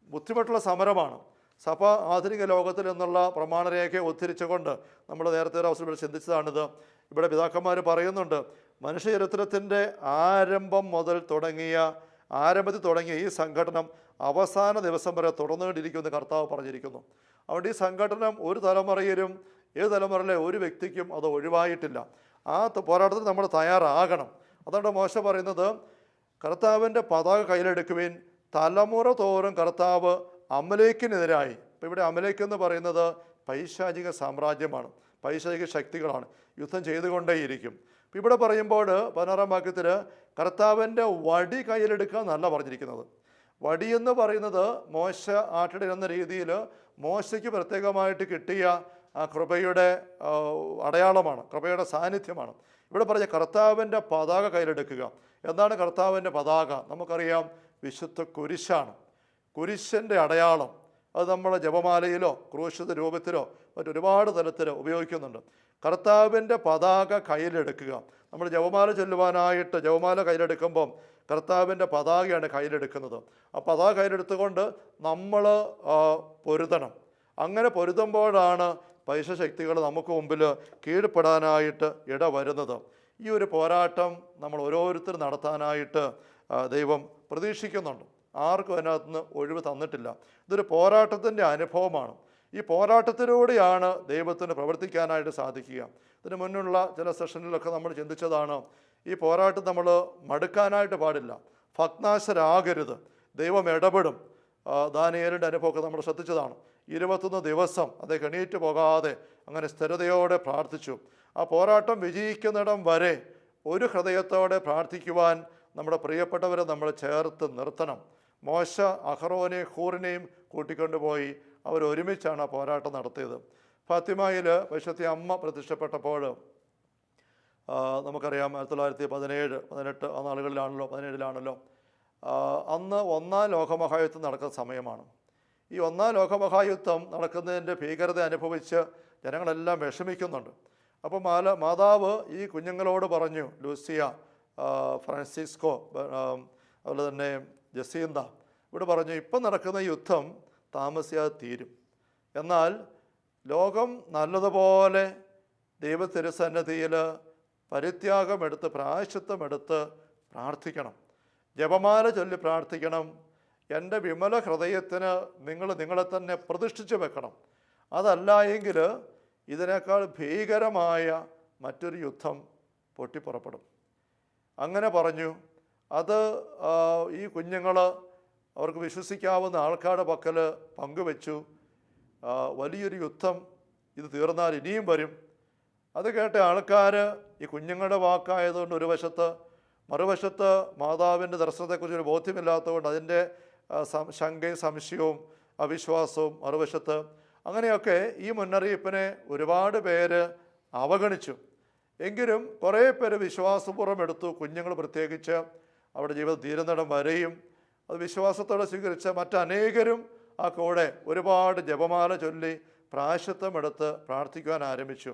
ബുദ്ധിമുട്ടുള്ള സമരമാണ്. സഭ ആധുനിക ലോകത്തിൽ എന്നുള്ള പ്രമാണരേഖയെ ഉദ്ധരിച്ചുകൊണ്ട് നമ്മൾ നേരത്തെ ഒരു അവസരം ചിന്തിച്ചതാണിത്. ഇവിടെ പിതാക്കന്മാർ പറയുന്നുണ്ട് മനുഷ്യചരിത്രത്തിന്റെ ആരംഭം മുതൽ തുടങ്ങിയ ആരംഭത്തിൽ തുടങ്ങിയ ഈ സംഘടനം അവസാന ദിവസം വരെ തുടർന്നുകൊണ്ടിരിക്കുമെന്ന് കർത്താവ് പറഞ്ഞിരിക്കുന്നു. അതുകൊണ്ട് ഈ സംഘടനം ഒരു തലമുറയിലും ഏത് തലമുറയിലെ ഒരു വ്യക്തിക്കും അത് ഒഴിവായിട്ടില്ല. ആ പോരാട്ടത്തിന് നമ്മൾ തയ്യാറാകണം. അതുകൊണ്ട് മോശ പറയുന്നത് കർത്താവിന്റെ പതാക കയ്യിലെടുക്കുവിൻ തലമുറ തോറും കർത്താവ് അമലേക്കിനെതിരായി. ഇപ്പം ഇവിടെ അമലേക്ക് എന്ന് പറയുന്നത് പൈശാചിക സാമ്രാജ്യമാണ്. പൈശാചിക ശക്തികളാണ്. യുദ്ധം ചെയ്തുകൊണ്ടേയിരിക്കും. ഇപ്പം ഇവിടെ പറയുമ്പോൾ പതിനാറാം വാക്യത്തിൽ കർത്താവിന്റെ വടി കയ്യിലെടുക്കുക എന്നല്ല പറഞ്ഞിരിക്കുന്നത്. വടി എന്ന് പറയുന്നത് മോശ ആട്ടിട എന്ന രീതിയിൽ മോശയ്ക്ക് പ്രത്യേകമായിട്ട് കിട്ടിയ ആ കൃപയുടെ അടയാളമാണ്. കൃപയുടെ സാന്നിധ്യമാണ്. ഇവിടെ പറഞ്ഞ കർത്താവിന്റെ പതാക കയ്യിലെടുക്കുക. എന്താണ് കർത്താവിന്റെ പതാക? നമുക്കറിയാം വിശുദ്ധ കുരിശാണ്. കുരിശിന്റെ അടയാളം. അത് നമ്മളെ ജപമാലയിലോ ക്രൂശിത രൂപത്തിലോ മറ്റൊരുപാട് തലത്തിൽ ഉപയോഗിക്കുന്നുണ്ട്. കർത്താവിന്റെ പതാക കയ്യിലെടുക്കുക. നമ്മൾ ജപമാല ചൊല്ലുവാനായിട്ട് ജപമാല കയ്യിലെടുക്കുമ്പം കർത്താവിന്റെ പതാകയാണ് കയ്യിലെടുക്കുന്നത്. ആ പതാക കയ്യിലെടുത്തുകൊണ്ട് നമ്മൾ പൊരുതണം. അങ്ങനെ പൊരുതുമ്പോഴാണ് പൈശശക്തികൾ നമുക്ക് മുമ്പിൽ കീഴ്പ്പെടാനായിട്ട് ഇട വരുന്നത്. ഈ ഒരു പോരാട്ടം നമ്മൾ ഓരോരുത്തർ നടത്താനായിട്ട് ദൈവം പ്രതീക്ഷിക്കുന്നുണ്ട്. ആർക്കും അതിനകത്ത് നിന്ന് ഒഴിവ് തന്നിട്ടില്ല. ഇതൊരു പോരാട്ടത്തിന്റെ അനുഭവമാണ്. ഈ പോരാട്ടത്തിലൂടെയാണ് ദൈവത്തിന് പ്രവർത്തിക്കാനായിട്ട് സാധിക്കുക. ഇതിന് മുന്നുള്ള ചില സെഷനിലൊക്കെ നമ്മൾ ചിന്തിച്ചതാണ് ഈ പോരാട്ടം നമ്മൾ മടുക്കാനായിട്ട് പാടില്ല. ഭഗ്നാശരാകരുത്. ദൈവം ഇടപെടും. ദാനിയേലിന്റെ അനുഭവമൊക്കെ നമ്മൾ ശ്രദ്ധിച്ചതാണ്. ഇരുപത്തൊന്ന് ദിവസം അദ്ദേഹം എണീറ്റ് പോകാതെ അങ്ങനെ സ്ഥിരതയോടെ പ്രാർത്ഥിച്ചു. ആ പോരാട്ടം വിജയിക്കുന്നിടം വരെ ഒരു ഹൃദയത്തോടെ പ്രാർത്ഥിക്കുവാൻ നമ്മുടെ പ്രിയപ്പെട്ടവരെ നമ്മൾ ചേർത്ത് നിർത്തണം. മോശ അഹറോനെയും ഹൂറിനെയും കൂട്ടിക്കൊണ്ടുപോയി അവർ ഒരുമിച്ചാണ് ആ പോരാട്ടം നടത്തിയത്. ഫാത്തിമയിൽ വിശുദ്ധ അമ്മ പ്രത്യക്ഷപ്പെട്ടപ്പോൾ നമുക്കറിയാം ആയിരത്തി തൊള്ളായിരത്തി പതിനേഴ് പതിനെട്ട് ആ നാളുകളിലാണല്ലോ പതിനേഴിലാണല്ലോ. അന്ന് ഒന്നാം ലോകമഹായുദ്ധം നടക്കുന്ന സമയമാണ്. ഈ ഒന്നാം ലോകമഹായുദ്ധം നടക്കുന്നതിന്റെ ഭീകരത അനുഭവിച്ച് ജനങ്ങളെല്ലാം വിഷമിക്കുന്നുണ്ട്. അപ്പോൾ മാല മാതാവ് ഈ കുഞ്ഞുങ്ങളോട് പറഞ്ഞു ലൂസിയ ഫ്രാൻസിസ്കോ അതുപോലെ തന്നെ ജസീന്ത. ഇവിടെ പറഞ്ഞു ഇപ്പം നടക്കുന്ന യുദ്ധം താമസിയാതെ തീരും. എന്നാൽ ലോകം നല്ലതുപോലെ ദൈവ തിരുസന്നിധിയിൽ പരിത്യാഗമെടുത്ത് പ്രായശ്ചിത്തമെടുത്ത് പ്രാർത്ഥിക്കണം. ജപമാല ചൊല്ലി പ്രാർത്ഥിക്കണം. എന്റെ വിമല ഹൃദയത്തിന് നിങ്ങൾ നിങ്ങളെ തന്നെ പ്രതിഷ്ഠിച്ച് വെക്കണം. അതല്ല എങ്കിൽ ഇതിനേക്കാൾ ഭീകരമായ മറ്റൊരു യുദ്ധം പൊട്ടിപ്പുറപ്പെടും. അങ്ങനെ പറഞ്ഞു. അത് ഈ കുഞ്ഞുങ്ങൾ അവർക്ക് വിശ്വസിക്കാവുന്ന ആൾക്കാരുടെ പക്കൽ പങ്കുവെച്ചു. വലിയൊരു യുദ്ധം ഇത് തീർന്നാൽ ഇനിയും വരും. അത് കേട്ട ആൾക്കാർ ഈ കുഞ്ഞുങ്ങളുടെ വാക്കായതുകൊണ്ട് ഒരു വശത്ത് മറുവശത്ത് മാതാവിന്റെ ദർശനത്തെക്കുറിച്ച് ഒരു ബോധ്യമില്ലാത്തതുകൊണ്ട് അതിന്റെ ശങ്കയും സംശയവും അവിശ്വാസവും മറുവശത്ത് അങ്ങനെയൊക്കെ ഈ മുന്നറിയിപ്പിനെ ഒരുപാട് പേര് അവഗണിച്ചു. എങ്കിലും കുറേ പേര് വിശ്വാസപൂർവം എടുത്തു കുഞ്ഞുങ്ങൾ പ്രത്യേകിച്ച് അവിടെ ജീവിത തീരുന്നിടം വരെയും അത് വിശ്വാസത്തോടെ സ്വീകരിച്ച മറ്റനേകരും ആ കൂടെ ഒരുപാട് ജപമാല ചൊല്ലി പ്രായശത്വമെടുത്ത് പ്രാർത്ഥിക്കുവാൻ ആരംഭിച്ചു.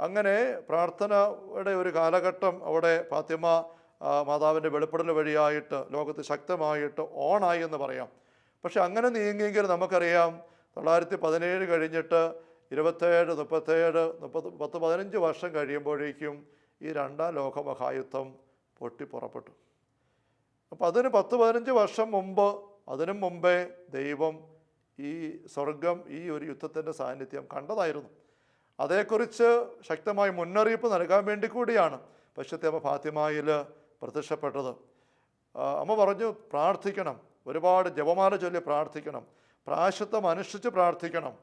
അങ്ങനെ പ്രാർത്ഥനയുടെ ഒരു കാലഘട്ടം അവിടെ ഫാത്തിമ മാതാവിന്റെ വെളിപ്പെടൽ വഴിയായിട്ട് ലോകത്ത് ശക്തമായിട്ട് ഓണായി എന്ന് പറയാം. പക്ഷെ അങ്ങനെ നീങ്ങിയെങ്കിൽ നമുക്കറിയാം തൊള്ളായിരത്തി പതിനേഴ് കഴിഞ്ഞിട്ട് ഇരുപത്തേഴ് മുപ്പത്തേഴ് മുപ്പത് പത്ത് പതിനഞ്ച് വർഷം കഴിയുമ്പോഴേക്കും ഈ രണ്ടാം ലോകമഹായുദ്ധം പൊട്ടിപ്പുറപ്പെട്ടു. അപ്പോൾ അതിന് പത്ത് പതിനഞ്ച് വർഷം മുമ്പ് അതിനും മുമ്പേ ദൈവം ഈ സ്വർഗം ഈ ഒരു യുദ്ധത്തിന്റെ സാന്നിധ്യം കണ്ടതായിരുന്നു. അതേക്കുറിച്ച് ശക്തമായ മുന്നറിയിപ്പ് നൽകാൻ വേണ്ടി കൂടിയാണ് പക്ഷത്തെ അമ്മ ഫാത്തിമായിൽ പ്രത്യക്ഷപ്പെട്ടത്. അമ്മ പറഞ്ഞു പ്രാർത്ഥിക്കണം. ഒരുപാട് ജപമാല ചൊല്ലി പ്രാർത്ഥിക്കണം. പ്രാശത്വം അനുഷ്ഠിച്ച് പ്രാർത്ഥിക്കണം.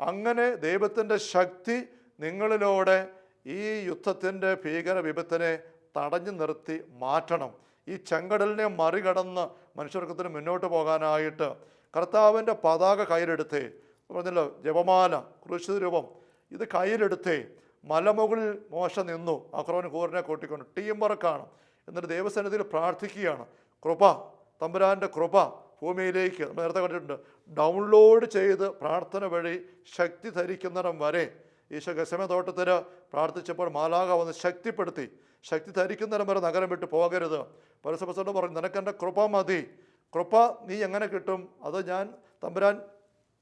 അങ്ങനെ ദൈവത്തിന്റെ ശക്തി നിങ്ങളിലൂടെ ഈ യുദ്ധത്തിന്റെ ഭീകര വിപത്തിനെ തടഞ്ഞു നിർത്തി മാറ്റണം. ഈ ചെങ്കടലിനെ മറികടന്ന് മനുഷ്യർക്കത്തിന് മുന്നോട്ട് പോകാനായിട്ട് കർത്താവിന്റെ പതാക കയ്യിലെടുത്തേ പറഞ്ഞല്ലോ ജപമാല കൃഷി രൂപം ഇത് കയ്യിലെടുത്തേ മലമുകളിൽ മോശ നിന്നു. അക്രോൻ കൂറിനെ കൂട്ടിക്കൊണ്ട് ടീം വർക്കാണ് എന്നിട്ട് ദൈവസന്നിധിയിൽ പ്രാർത്ഥിക്കുകയാണ്. കൃപ തമ്പുരാന്റെ കൃപ ഭൂമിയിലേക്ക്. നമ്മൾ നേരത്തെ കണ്ടിട്ടുണ്ട് ഡൗൺലോഡ് ചെയ്ത് പ്രാർത്ഥന വഴി ശക്തി ധരിക്കുന്നിടം വരെ ഈശോ ഗസമ തോട്ടത്തിൽ പ്രാർത്ഥിച്ചപ്പോൾ മാലാക വന്ന് ശക്തിപ്പെടുത്തി. ശക്തി ധരിക്കുന്നതിനും വരെ നഗരം വിട്ട് പോകരുത്. പരസ്പരത്തോട് പറഞ്ഞു നിനക്കെന്റെ കൃപ മതി. കൃപ നീ എങ്ങനെ കിട്ടും? അത് ഞാൻ തമ്പുരാൻ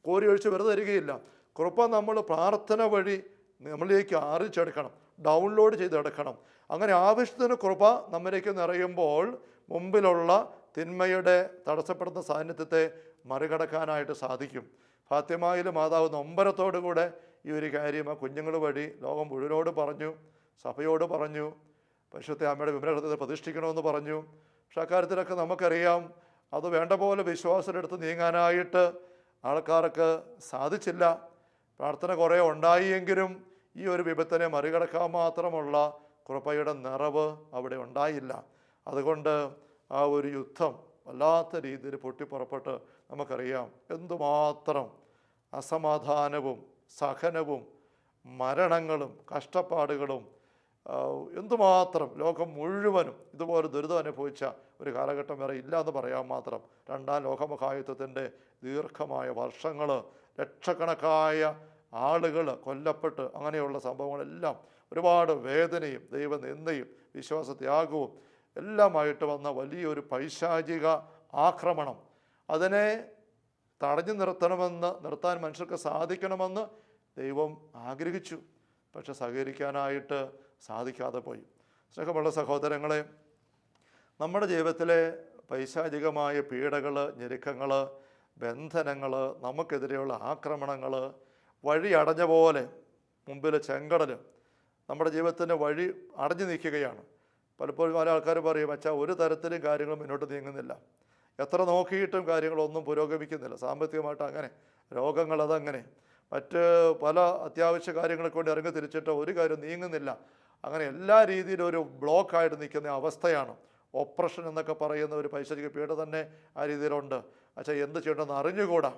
കോരി ഒഴിച്ച് വെറുതെ തരികയില്ല. കൃപ നമ്മൾ പ്രാർത്ഥന വഴി നമ്മളിലേക്ക് ആറിച്ചെടുക്കണം ഡൗൺലോഡ് ചെയ്തെടുക്കണം അങ്ങനെ ആവശ്യത്തിന് കൃപ നമ്മിലേക്ക് നിറയുമ്പോൾ മുമ്പിലുള്ള തിന്മയുടെ തടസ്സപ്പെടുന്ന സാന്നിധ്യത്തെ മറികടക്കാനായിട്ട് സാധിക്കും. ഫാത്തിമായിൽ മാതാവ് നൊമ്പരത്തോടു കൂടെ ഈ ഒരു കാര്യം ആ കുഞ്ഞുങ്ങൾ വഴി ലോകം മുഴുവനോട് പറഞ്ഞു സഭയോട് പറഞ്ഞു പരിശുദ്ധ അമ്മയുടെ വിമലഹൃദയത്തെ പ്രതിഷ്ഠിക്കണമെന്ന് പറഞ്ഞു. പക്ഷെ അക്കാര്യത്തിലൊക്കെ നമുക്കറിയാം അത് വേണ്ട പോലെ വിശ്വാസമെടുത്ത് നീങ്ങാനായിട്ട് ആൾക്കാർക്ക് സാധിച്ചില്ല. പ്രാർത്ഥന കുറേ ഉണ്ടായിയെങ്കിലും ഈ ഒരു വിപത്തിനെ മറികടക്കാൻ മാത്രമുള്ള കൃപയുടെ നിറവ് അവിടെ ഉണ്ടായില്ല. അതുകൊണ്ട് ആ ഒരു യുദ്ധം വല്ലാത്ത രീതിയിൽ പൊട്ടിപ്പുറപ്പെട്ട് നമുക്കറിയാം എന്തുമാത്രം അസമാധാനവും സഹനവും മരണങ്ങളും കഷ്ടപ്പാടുകളും എന്തുമാത്രം ലോകം മുഴുവനും ഇതുപോലെ ദുരിതം അനുഭവിച്ച ഒരു കാലഘട്ടം വരെ ഇല്ല എന്ന് പറയാൻ മാത്രം രണ്ടാം ലോകമഹായുദ്ധത്തിന്റെ ദീർഘമായ വർഷങ്ങൾ ലക്ഷക്കണക്കായ ആളുകൾ കൊല്ലപ്പെട്ട് അങ്ങനെയുള്ള സംഭവങ്ങളെല്ലാം ഒരുപാട് വേദനയും ദൈവനിന്ദയും വിശ്വാസത്യാഗവും എല്ലാമായിട്ട് വന്ന വലിയൊരു പൈശാചിക ആക്രമണം. അതിനെ തടഞ്ഞു നിർത്തണമെന്ന് നിർത്താൻ മനുഷ്യർക്ക് സാധിക്കണമെന്ന് ദൈവം ആഗ്രഹിച്ചു. പക്ഷെ സഹകരിക്കാനായിട്ട് സാധിക്കാതെ പോയി. സ്നേഹമുള്ള സഹോദരങ്ങളെ നമ്മുടെ ജീവിതത്തിലെ പൈശാചികമായ പീഡകൾ ഞെരുക്കങ്ങൾ ബന്ധനങ്ങൾ നമുക്കെതിരെയുള്ള ആക്രമണങ്ങൾ വഴി അടഞ്ഞ പോലെ മുമ്പിൽ ചെങ്കടൽ നമ്മുടെ ജീവിതത്തിന്റെ വഴി അടഞ്ഞു നിൽക്കുകയാണ്. പലപ്പോഴും പല ആൾക്കാർ പറയും അച്ഛാ ഒരു തരത്തിലും കാര്യങ്ങൾ മുന്നോട്ട് നീങ്ങുന്നില്ല. എത്ര നോക്കിയിട്ടും കാര്യങ്ങളൊന്നും പുരോഗമിക്കുന്നില്ല. സാമ്പത്തികമായിട്ട് അങ്ങനെ രോഗങ്ങൾ അതങ്ങനെ. മറ്റ് പല അത്യാവശ്യ കാര്യങ്ങളെ കൊണ്ട് ഇറങ്ങി തിരിച്ചിട്ട് ഒരു കാര്യം നീങ്ങുന്നില്ല. അങ്ങനെ എല്ലാ രീതിയിലും ഒരു ബ്ലോക്കായിട്ട് നിൽക്കുന്ന അവസ്ഥയാണ്. ഓപ്പറേഷൻ എന്നൊക്കെ പറയുന്ന ഒരു പൈശാചിക പീഡ തന്നെ ആ രീതിയിലുണ്ട്. അച്ഛാ എന്ത് ചെയ്യണമെന്ന് അറിഞ്ഞുകൂടാ.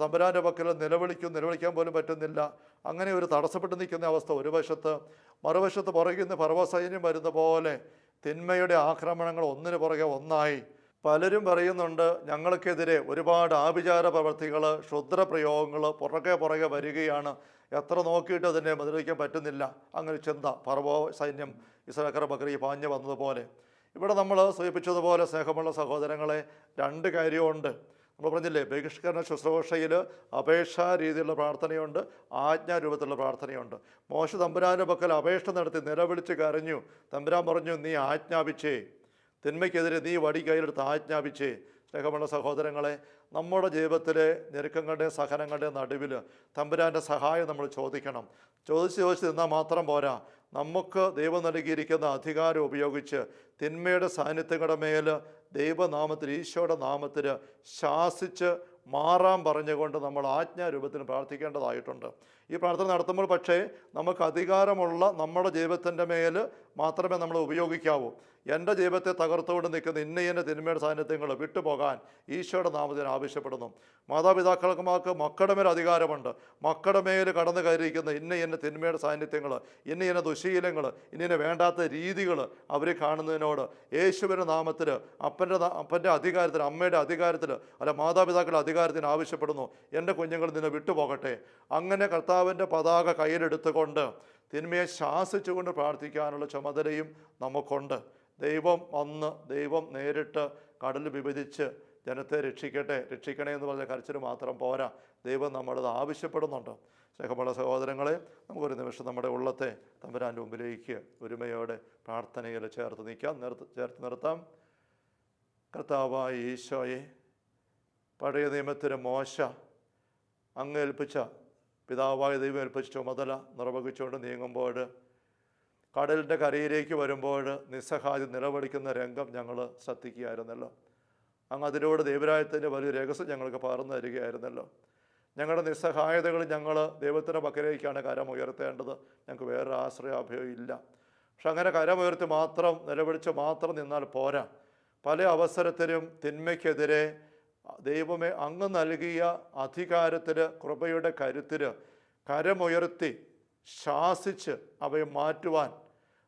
തമ്പുരാന്റെ പക്കൽ നിലവിളിക്കും നിലവിളിക്കാൻ പോലും പറ്റുന്നില്ല. അങ്ങനെ ഒരു തടസ്സപ്പെട്ട് നിൽക്കുന്ന അവസ്ഥ ഒരു വശത്ത് മറുവശത്ത് പുറകിൽ നിന്ന് പർവസൈന്യം വരുന്ന പോലെ തിന്മയുടെ ആക്രമണങ്ങൾ ഒന്നിനു പുറകെ ഒന്നായി. പലരും പറയുന്നുണ്ട് ഞങ്ങൾക്കെതിരെ ഒരുപാട് ആഭിചാര പ്രവർത്തികൾ ക്ഷുദ്രപ്രയോഗങ്ങൾ പുറകെ പുറകെ വരികയാണ്. എത്ര നോക്കിയിട്ട് അതിനെ പ്രതിരോധിക്കാൻ പറ്റുന്നില്ല. അങ്ങനെ ചിന്ത. പർവോ സൈന്യം ഇസ്രാഖർ ബക്രി പാഞ്ഞു വന്നതുപോലെ. ഇവിടെ നമ്മൾ സൂചിപ്പിച്ചതുപോലെ സ്നേഹമുള്ള സഹോദരങ്ങളെ രണ്ട് കാര്യമുണ്ട് നമ്മൾ പറഞ്ഞില്ലേ ബഹിഷ്കരണ ശുശ്രൂഷയിൽ അപേക്ഷാ രീതിയിലുള്ള പ്രാർത്ഥനയുണ്ട് ആജ്ഞാ രൂപത്തിലുള്ള പ്രാർത്ഥനയുണ്ട്. മോശ തമ്പുരാന്റെ പക്കൽ അപേക്ഷ നടത്തി നിലവിളിച്ച് കരഞ്ഞു. തമ്പുരാൻ പറഞ്ഞു നീ ആജ്ഞാപിച്ചേ. തിന്മയ്ക്കെതിരെ നീ വടി കയ്യിലെടുത്ത് ആജ്ഞാപിച്ച്. സ്നേഹമുള്ള സഹോദരങ്ങളെ നമ്മുടെ ജീവിതത്തിലെ ഞെരുക്കങ്ങളുടെയും സഹനങ്ങളുടെയും നടുവിൽ തമ്പുരാന്റെ സഹായം നമ്മൾ ചോദിക്കണം. ചോദിച്ച് ചോദിച്ച് നിന്നാൽ മാത്രം പോരാ. നമുക്ക് ദൈവം നൽകിയിരിക്കുന്ന അധികാരം ഉപയോഗിച്ച് തിന്മയുടെ സാന്നിധ്യങ്ങളുടെ മേൽ ദൈവനാമത്തിൽ ഈശോയുടെ നാമത്തിൽ ശാസിച്ച് മാറാൻ പറഞ്ഞുകൊണ്ട് നമ്മൾ ആജ്ഞാരൂപത്തിന് പ്രാർത്ഥിക്കേണ്ടതായിട്ടുണ്ട്. ഈ പ്രാർത്ഥന നടത്തുമ്പോൾ പക്ഷേ നമുക്ക് അധികാരമുള്ള നമ്മുടെ ജീവിതത്തിന്റെ മേൽ മാത്രമേ നമ്മൾ ഉപയോഗിക്കാവൂ. എന്റെ ജീവിതത്തെ തകർത്തുകൊണ്ട് നിൽക്കുന്ന ഇന്ന ഇന്ന തിന്മയുടെ സാന്നിധ്യങ്ങൾ വിട്ടുപോകാൻ ഈശോയുടെ നാമത്തിന് ആവശ്യപ്പെടുന്നു. മാതാപിതാക്കൾക്ക് മക്കളുടെ മേൽ അധികാരമുണ്ട്. മക്കളുടെ മേൽ കടന്നു കയറിയിരിക്കുന്ന ഇന്ന ഇന്ന തിന്മയുടെ സാന്നിധ്യങ്ങൾ ഇന്ന ഇന്ന ദുശീലങ്ങൾ ഇന്ന ഇന്ന വേണ്ടാത്ത രീതികൾ അവർ കാണുന്നതിനോട് യേശുവിന്റെ നാമത്തിൽ അപ്പന്റെ അപ്പന്റെ അധികാരത്തിൽ അമ്മയുടെ അധികാരത്തിൽ അല്ല മാതാപിതാക്കളുടെ അധികാരത്തിന് ആവശ്യപ്പെടുന്നു. എന്റെ കുഞ്ഞുങ്ങൾ നിന്നെ വിട്ടുപോകട്ടെ. അങ്ങനെ കർത്താവിന്റെ പതാക കയ്യിലെടുത്തുകൊണ്ട് തിന്മയെ ശാസിച്ചുകൊണ്ട് പ്രാർത്ഥിക്കാനുള്ള ചുമതലയും നമുക്കുണ്ട്. ദൈവം വന്ന് ദൈവം നേരിട്ട് കടൽ വിഭജിച്ച് ജനത്തെ രക്ഷിക്കട്ടെ. രക്ഷിക്കണേ എന്ന് പറഞ്ഞ കരച്ചിൽ മാത്രം പോരാ. ദൈവം നമ്മളത് ആവശ്യപ്പെടുന്നുണ്ട്. സ്നേഹമുള്ള സഹോദരങ്ങളെ നമുക്കൊരു നിമിഷം നമ്മുടെ ഉള്ളത്തെ തമ്പുരാന്റെ മുമ്പിലേക്ക് ഒരുമയോടെ പ്രാർത്ഥനയിൽ ചേർത്ത് നിൽക്കാം. നിർത്ത് ചേർത്ത് നിർത്താം. കർത്താവായ ഈശോയെ പഴയ നിയമത്തിന് മോശ അങ്ങ് ഏൽപ്പിച്ച പിതാവായ ദൈവം ഏൽപ്പിച്ച ചുമതല നിർവഹിച്ചുകൊണ്ട് നീങ്ങുമ്പോൾ കടലിന്റെ കരയിലേക്ക് വരുമ്പോൾ നിസ്സഹായം നിലവിളിക്കുന്ന രംഗം ഞങ്ങൾ ശ്രദ്ധിക്കുകയായിരുന്നല്ലോ. അങ്ങ് അതിലൂടെ ദൈവരായത്തിന്റെ വലിയ രഹസ്യം ഞങ്ങൾക്ക് പകർന്നു തരികയായിരുന്നല്ലോ. ഞങ്ങളുടെ നിസ്സഹായതകൾ ഞങ്ങൾ ദൈവത്തിന്റെ പക്കലേക്കാണ് കരമുയർത്തേണ്ടത് ഞങ്ങൾക്ക് വേറൊരു ആശ്രയാഭയം ഇല്ല. പക്ഷെ അങ്ങനെ കരമുയർത്തി മാത്രം നിലവിളിച്ച് മാത്രം നിന്നാൽ പോരാ. പല അവസരത്തിലും തിന്മയ്ക്കെതിരെ ദൈവമേ അങ്ങ് നൽകിയ അധികാരത്തിൽ കൃപയുടെ കരുത്തിൽ കരമുയർത്തി ശാസിച്ച് അവയെ മാറ്റുവാൻ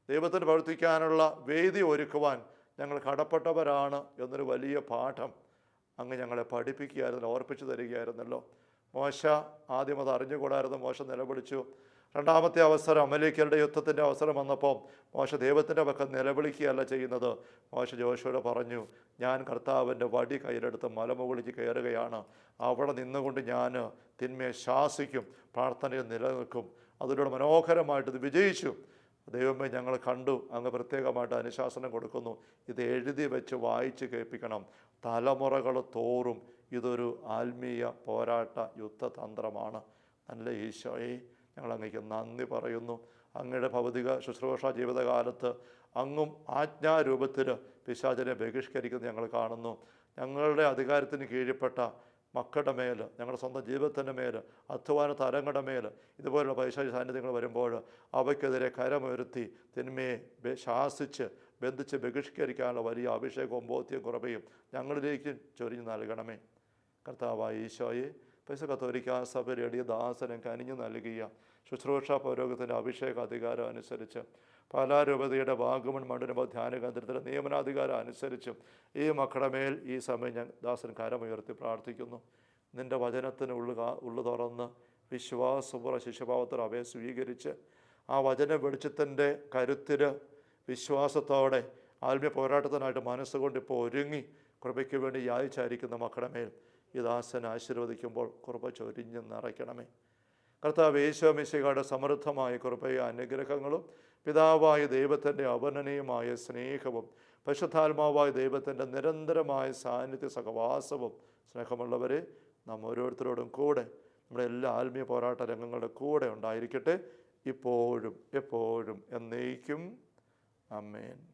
ദൈവത്തിന് പ്രവർത്തിക്കാനുള്ള വേദി ഒരുക്കുവാൻ ഞങ്ങൾ കടപ്പെട്ടവരാണ് എന്നൊരു വലിയ പാഠം അങ്ങ് ഞങ്ങളെ പഠിപ്പിക്കുകയായിരുന്നല്ലോ ഓർപ്പിച്ചു തരികയായിരുന്നല്ലോ. മോശ ആദ്യം അത് അറിഞ്ഞുകൂടായിരുന്നു. മോശം നിലവിളിച്ചു. രണ്ടാമത്തെ അവസരം അമലേക്കരുടെ യുദ്ധത്തിന്റെ അവസരം വന്നപ്പോൾ മോശ ദൈവത്തിന്റെ പക്കം നിലവിളിക്കുകയല്ല ചെയ്യുന്നത്. മോശ ജോഷോട് പറഞ്ഞു ഞാൻ കർത്താവിന്റെ വടി കയ്യിലെടുത്ത് മലമുകളിലേക്ക് കയറുകയാണ്. അവിടെ നിന്നുകൊണ്ട് ഞാൻ തിന്മയെ ശാസിക്കും പ്രാർത്ഥനയിൽ നിലനിൽക്കും. അതിലൂടെ മനോഹരമായിട്ട് ഇത് വിജയിച്ചു. ദൈവമേ ഞങ്ങൾ കണ്ടു. അങ്ങ് പ്രത്യേകമായിട്ട് അനുശാസനം കൊടുക്കുന്നു. ഇത് എഴുതി വെച്ച് വായിച്ച് കേൾപ്പിക്കണം. തലമുറകൾ തോറും ഇതൊരു ആത്മീയ പോരാട്ട യുദ്ധതന്ത്രമാണ്. നല്ല ഈശോയെ ഞങ്ങൾ അങ്ങേക്ക് നന്ദി പറയുന്നു. അങ്ങയുടെ ഭൗതിക ശുശ്രൂഷ ജീവിതകാലത്ത് അങ്ങും ആജ്ഞാരൂപത്തിൽ പിശാചനെ ബഹിഷ്കരിക്കുന്നത് ഞങ്ങൾ കാണുന്നു. ഞങ്ങളുടെ അധികാരത്തിന് കീഴിൽപ്പെട്ട മക്കളുടെ മേൽ ഞങ്ങളുടെ സ്വന്തം ജീവിതത്തിന്റെ മേൽ അധ്വാന തരങ്ങളുടെ മേൽ ഇതുപോലുള്ള പൈശാചി സാന്നിധ്യങ്ങൾ വരുമ്പോൾ അവയ്ക്കെതിരെ കരമുയർത്തി തിന്മയെ ശാസിച്ച് ബന്ധിച്ച് ബഹിഷ്കരിക്കാനുള്ള വലിയ അഭിഷേകവും ബോധ്യവും കുറവയും ഞങ്ങളിലേക്ക് ചൊരിഞ്ഞു നൽകണമേ. കർത്താവായ ഈശോയെ പൈസ കത്തോലിക്ക സഭ എളിയ ദാസനം കനിഞ്ഞു നൽകിയ ശുശ്രൂഷ പൗരോഗത്തിന്റെ അഭിഷേക അധികാരം അനുസരിച്ച് പാലാരൂപതയുടെ വാഗമൺ മണ്ഡലം ധ്യാന കേന്ദ്രത്തിന്റെ നിയമനാധികാരം അനുസരിച്ചും ഈ മക്കളുടെ മേൽ ഈ സമയം ഞാൻ ദാസൻ കരമുയർത്തി പ്രാർത്ഥിക്കുന്നു. നിന്റെ വചനത്തിന് ഉള്ളു ഉള്ളു തുറന്ന് വിശ്വാസപൂർവ ശിശുഭാവത്തിൽ അവയെ സ്വീകരിച്ച് ആ വചന വെളിച്ചത്തിന്റെ കരുത്തിൽ വിശ്വാസത്തോടെ ആത്മീയ പോരാട്ടത്തിനായിട്ട് മനസ്സുകൊണ്ട് ഇപ്പോൾ ഒരുങ്ങി കൃപയ്ക്ക് വേണ്ടി യാചിച്ചായിരിക്കുന്ന മക്കളുടെ മേൽ ഈ ദാസനെ ആശീർവദിക്കുമ്പോൾ കൃപ ചൊരിഞ്ഞ് നിറയ്ക്കണമേ. കർത്താവ് യേശോമിശികയുടെ സമൃദ്ധമായ കൃപയും അനുഗ്രഹങ്ങളും പിതാവായ ദൈവത്തിന്റെ അവനനീയമായ സ്നേഹവും പശുദ്ധാത്മാവായ ദൈവത്തിന്റെ നിരന്തരമായ സാന്നിധ്യ സഹവാസവും സ്നേഹമുള്ളവരെ നാം ഓരോരുത്തരോടും കൂടെ നമ്മുടെ എല്ലാ ആത്മീയ പോരാട്ട രംഗങ്ങളുടെ കൂടെ ഉണ്ടായിരിക്കട്ടെ. ഇപ്പോഴും എപ്പോഴും എന്നേക്കും. അമ്മേൻ